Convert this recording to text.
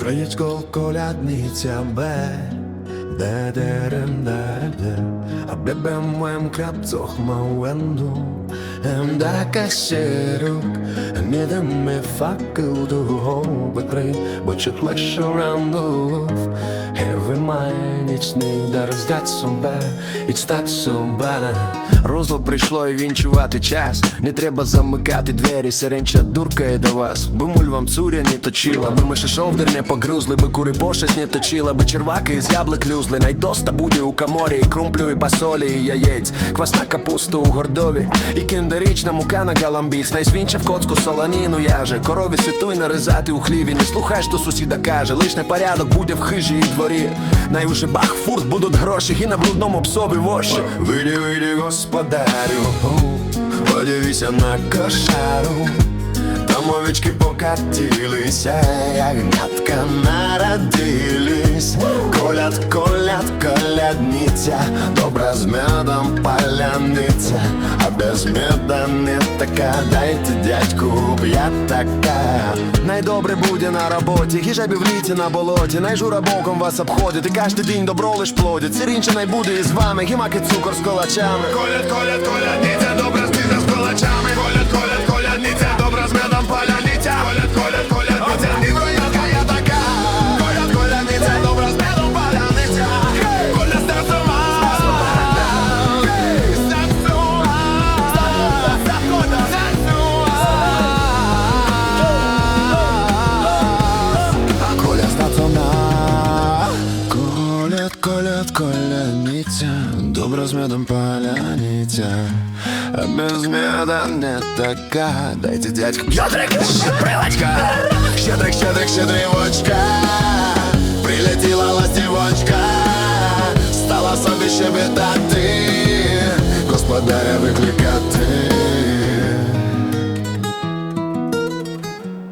Українсько колядниця бе, де дерем де де, бебем моєм крапцох мауенду, ем да касерок, не даме факел до гоби при, бо чуть легше рандов, that is that so bad, it's that so bad. Розло прийшло і вінчувати час. Не треба замикати двері, сиренча дуркає до вас. Би муль вам цуря не точила, би миші шовдер не погрузли, би кури пошесть не точила, би черваки із яблик люзли. Найдоста буде у каморі, і крумплю, і басолі, і яєць. Квасна капуста у гордові, і кіндерічна мука на галамбіс Найсвінча в коцку солоніну яже. Корові ситуй наризати у хліві. Не слухай, що сусіда каже, лиш непорядок буде в хижі і дворі. Уже бах фурт будуть гроші, і на брудному псові воші. Вийди, вийди, господарю, подивися на кошару. Там овечки покатилися, ягнятка народились. Коляд, коляд, колядниця, добра з медом паляниця, а без меда не така, дайте дядьку, я така. Найдобре буде на роботі, хижабі в літі на болоті, найжура боком вас обходить, і кожен день добро лиш плодить. Сирінче найбуде із вами, гімак і цукор з колачами. Колять, колять, колядниця, Коляд, коляд, колядниця Добра з медом паляниця А без меда не така Дайте дядьку П'ятрик, прилачка Щедрик, щедрик, щедрівочка Прилетіла ластівочка Стала собі щебетати Господаря викликати